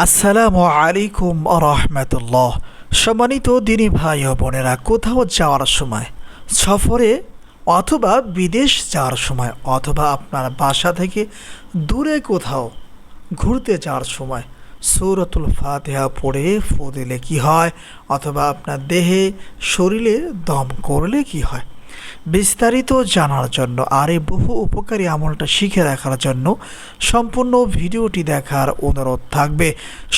আসসালামু আলাইকুম রহমতুল্লাহ। সম্মানিত দিনী ভাই ও বোনেরা, কোথাও যাওয়ার সময়, সফরে অথবা বিদেশ যাওয়ার সময় অথবা আপনার বাসা থেকে দূরে কোথাও ঘুরতে যাওয়ার সময় সৌরতুল ফাতেহা পড়ে ফু দিলে কী হয়? অথবা আপনার দেহে শরীরে দম করলে কি হয়? বিস্তারিত জানার জন্য আর এই বহু উপকারী আমলটা শিখে রাখার জন্য সম্পূর্ণ ভিডিওটি দেখার অনুরোধ থাকবে।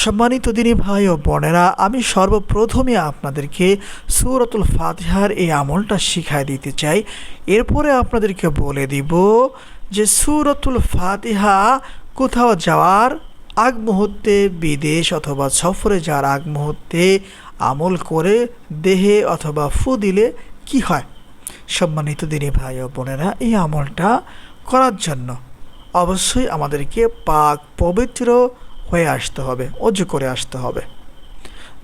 সম্মানিত দিনী ভাই ও বোনেরা, আমি সর্বপ্রথমে আপনাদেরকে সুরতুল ফাতিহার এই আমলটা শিখাই দিতে চাই। এরপরে আপনাদেরকে বলে দিব যে সুরতুল ফাতিহা কোথাও যাওয়ার আগ মুহূর্তে, বিদেশ অথবা সফরে যাওয়ার আগ মুহূর্তে আমল করে দেহে অথবা ফু দিলে কি হয়? সম্মানিত দিনী ভাই ও বোনেরা, এই আমলটা করার জন্য অবশ্যই আমাদেরকে পাক পবিত্র হয়ে আসতে হবে, অজু করে আসতে হবে।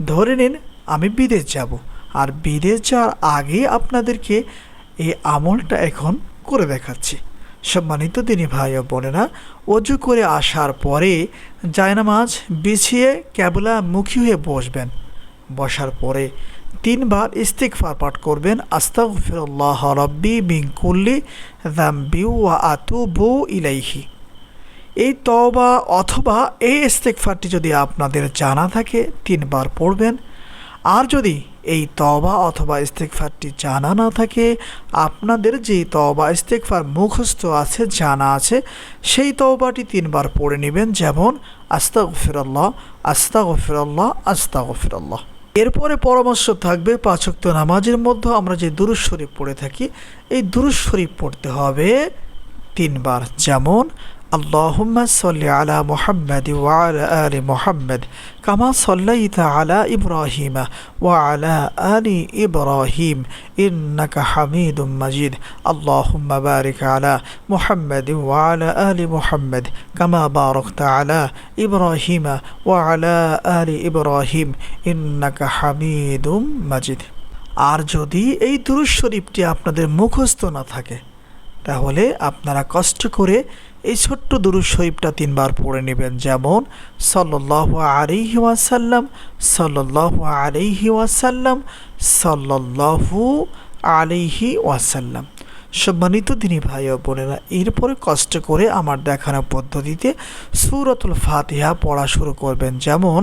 ধরে নিন, আমি বিদেশ যাব, আর বিদেশ যাওয়ার আগে আপনাদেরকে এই আমলটা এখন করে দেখাচ্ছি। সম্মানিত দিনী ভাই ও বোনেরা, অজু করে আসার পরে জায়নামাজ বিছিয়ে ক্যাবলা মুখী হয়ে বসবেন। বসার পরে তিনবার ইস্তিকফার পাঠ করবেন, আস্তাগফিরুল্লাহ রব্বি মিন কুল্লি যামবি ওয়া আতুবু ইলাইহি। এই তওবা অথবা এই ইস্তিকফারটি যদি আপনাদের জানা থাকে, তিনবার পড়বেন। আর যদি এই তওবা অথবা ইস্তেকফারটি জানা না থাকে, আপনাদের যে তওবা ইস্তেকফার মুখস্থ আছে, জানা আছে, সেই তওবাটি তিনবার পড়ে নেবেন। যেমন, আস্তাগফিরাল্লাহ আস্তাগফিরাল্লাহ আস্তাগফিরাল্লাহ। এরপরে পরামর্শ থাকবে পাঁচক্ত নামাজের মধ্যে আমরা যে দুরুশ শরীফ পড়ে থাকি, এই দুরুজ শরীফ পড়তে হবে তিনবার। যেমন اللهم صل على محمد وعلى آل محمد كما صليت على إبراهيم وعلى آل إبراهيم إنك حميد مجيد اللهم بارك على محمد وعلى آل محمد كما باركت على إبراهيم وعلى آل إبراهيم إنك حميد مجيد আর যদি এই দুরুজ শরীফটি আপনাদের মুখস্থ না থাকে তাহলে আপনারা কষ্ট করে এই ছোট্ট দুরু শরীফটা তিনবার পড়ে নেবেন। যেমন সল্লাহ আলিহি ওয়াসাল্লাম সল্লাহ আলিহি ওয়াসাল্লাম সল্লাহু আলিহি ওয়াসাল্লাম। সম্মানিত দিনী ভাই ও বোনেরা, এরপরে কষ্ট করে আমার দেখানো পদ্ধতিতে সুরতুল ফাতিহা পড়া শুরু করবেন। যেমন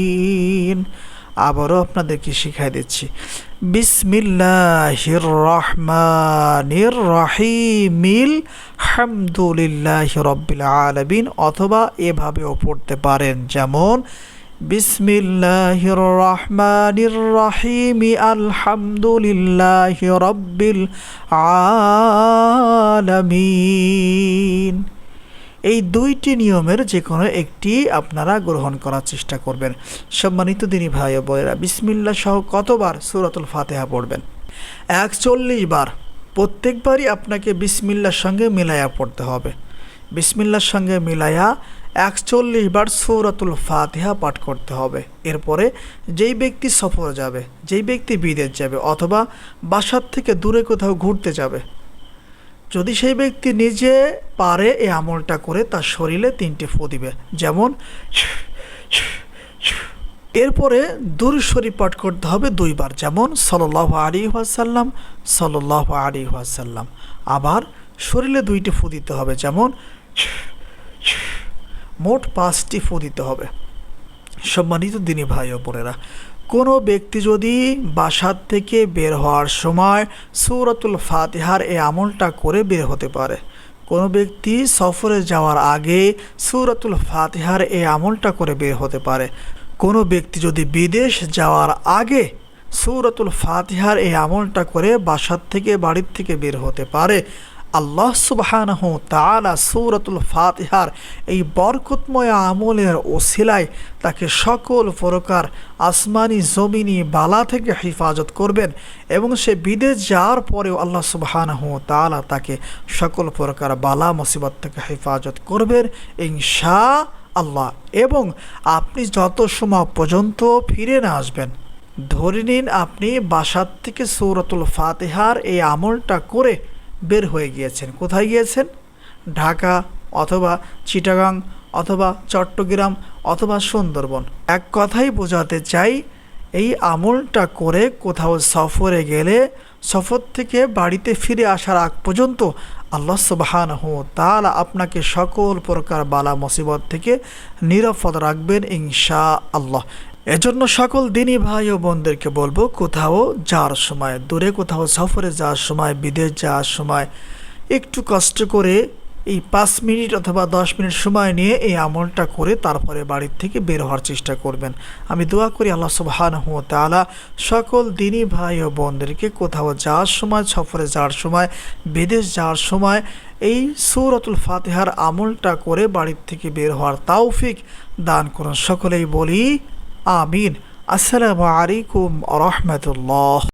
আবারও আপনাদেরকে শিখাই দিচ্ছি। বিসমিল্লাহির রহমানির রহিমিল, হামদুলিল্লাহ রব্বিল আলমিন, অথবা এভাবেও পড়তে পারেন। যেমন, বিসমিল্লাহির রহমানির রহিমি, আলহামদুলিল্লাহ রব্বিল আলামিন। এই দুইটি নিয়মের যে কোনো একটি আপনারা গ্রহণ করার চেষ্টা করবেন। সম্মানিত দিনী ভাই ও বোনেরা বিসমিল্লা সহ কতবার সুরাতুল ফাতেহা পড়বেন? একচল্লিশ বার প্রত্যেকবারই আপনাকে বিসমিল্লার সঙ্গে মিলাইয়া পড়তে হবে। বিসমিল্লার সঙ্গে মিলাইয়া একচল্লিশ বার সৌরাতুল ফাতিহা পাঠ করতে হবে। এরপরে যেই ব্যক্তি সফর যাবে, যেই ব্যক্তি বিদেশ যাবে অথবা বাসার থেকে দূরে কোথাও ঘুরতে যাবে যদি সেই ব্যক্তি নিজে পারে এই আমলটা করে, তার শরীরে তিনটি ফু দিবে। যেমন, এরপরে দূর শরীফ পাঠ করতে হবে দুইবার। যেমন সল্লাহ আলী ওয়াসাল্লাম সল্লাহ আলী ওয়াসাল্লাম। আবার শরীরে দুইটি ফু দিতে হবে। যেমন, মোট পাঁচটি ফু দিতে হবে। সম্মানিত দিনী ভাই ও বোনেরা কোনো ব্যক্তি যদি বাসার থেকে বের হওয়ার সময় সৌরতুল ফাতিহার এই আমলটা করে বের হতে পারে। কোনো ব্যক্তি সফরে যাওয়ার আগে সৌরতুল ফাতিহার এই আমলটা করে বের হতে পারে। কোনো ব্যক্তি যদি বিদেশ যাওয়ার আগে সৌরতুল ফাতিহার এই আমলটা করে বাসার থেকে, বাড়ির থেকে বের হতে পারে আল্লাহ সুবাহানহ তালা সৌরতুল ফাতিহার এই বরকতময় আমলের ওসিলায় তাকে সকল প্রকার আসমানি, জমিনি বালা থেকে হেফাজত করবেন এবং সে বিদেশ যাওয়ার পরেও আল্লাহ সুবাহানহ তালা তাকে সকল প্রকার বালা, মুসিবত থেকে হেফাজত করবেন ইনশা আল্লাহ এবং আপনি যত সময় পর্যন্ত ফিরে না আসবেন, ধরে নিন আপনি বাসার থেকে সৌরতুল ফাতেহার এই আমলটা করে বের হয়ে গিয়েছেন। কোথায় গিয়েছেন? ঢাকা অথবা চিটাগাং অথবা চট্টগ্রাম অথবা সুন্দরবন। এক কথাই বোঝাতে চাই এই আমলটা করে কোথাও সফরে গেলে, সফর থেকে বাড়িতে ফিরে আসার আগ পর্যন্ত আল্লাহ সুবাহানহ তালা আপনাকে সকল প্রকার বালা মুসিবত থেকে নিরাপদ রাখবেন ইনশা আল্লাহ এজন্য সকল দিনই ভাই ও বোনদেরকে বলব, কোথাও যাওয়ার সময়, দূরে কোথাও সফরে যাওয়ার সময়, বিদেশ যাওয়ার সময় একটু কষ্ট করে এই পাঁচ মিনিট অথবা দশ মিনিট সময় নিয়ে এই আমলটা করে তারপরে বাড়ির থেকে বের হওয়ার চেষ্টা করবেন। আমি দোয়া করি আল্লাহ সুবাহানহ তালা সকল দিনই ভাই ও বোনদেরকে কোথাও যাওয়ার সময়, সফরে যাওয়ার সময়, বিদেশ যাওয়ার সময় এই সৌরতুল ফাতেহার আমলটা করে বাড়ির থেকে বের হওয়ার তাওফিক দান করুন। সকলেই বলি, আমিন। আসসালামু আলাইকুম রহমতুল্লাহ।